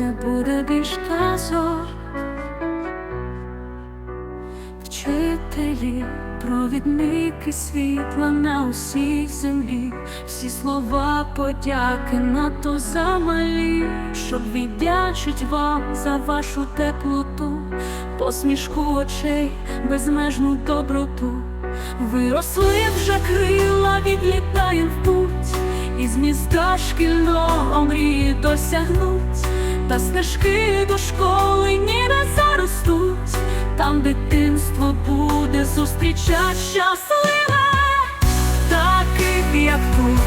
не буде більш казок Вчителі, провідники світла на усій землі, всі слова подяки НАТО замалі, щоб віддячить вам за вашу теплоту, посмішку очей, безмежну доброту. Виросли вже крила, відлітає в путь, і з міста шкільного мрії досягнуть та стежки до школи ніде заростуть, там дитинство буде зустрічать щасливе, таких як тут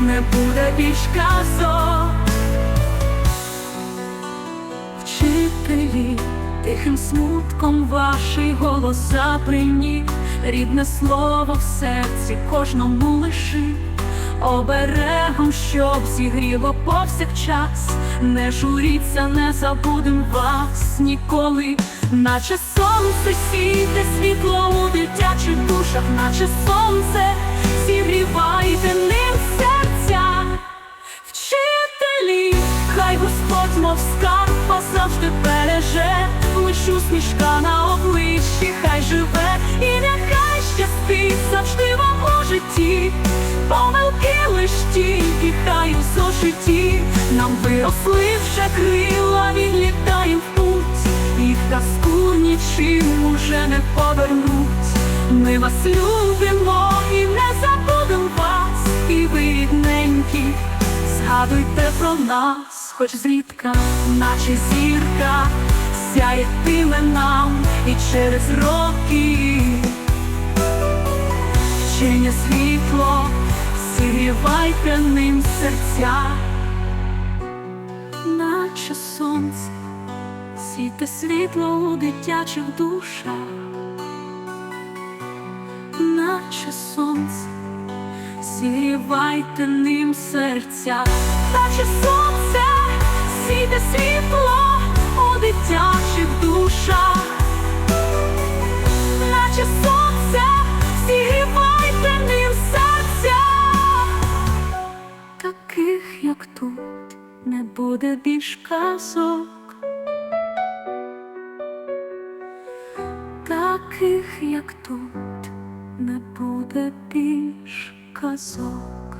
не буде більш казок. Вчителі, тихим смутком ваший голос заприйні, рідне слово в серці кожному лиши, оберегом, щоб зігріло повсякчас, не журіться, не забудем вас ніколи, наче сонце сіде світло у дитячих душах, наче сонце, зігрівайте ним серця. Вчителі, хай Господь, мов скарб, завжди береже, лиш усмішка на обличчі, хай живе, і нехай щастить завжди вам у житті, зошиті, нам виросли вже крила, відлітаєм в путь, і в казку нічим уже не повернуть. Ми вас любимо і не забудем вас, і ви рідненькі. Згадуйте про нас, хоч зрідка, наче зірка, сяєтиме нам і через роки. Вчення світло, зігрівайте ним серця, наче сонце, сійте світло у дитячих душах, наче сонце зігрівайте ним серця, наче сонце, сійте світло у дитячих не буде більш казок. Таких, як тут, не буде більш казок.